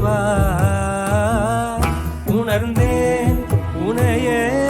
தேவா. உணர்ந்தேன் உனையே.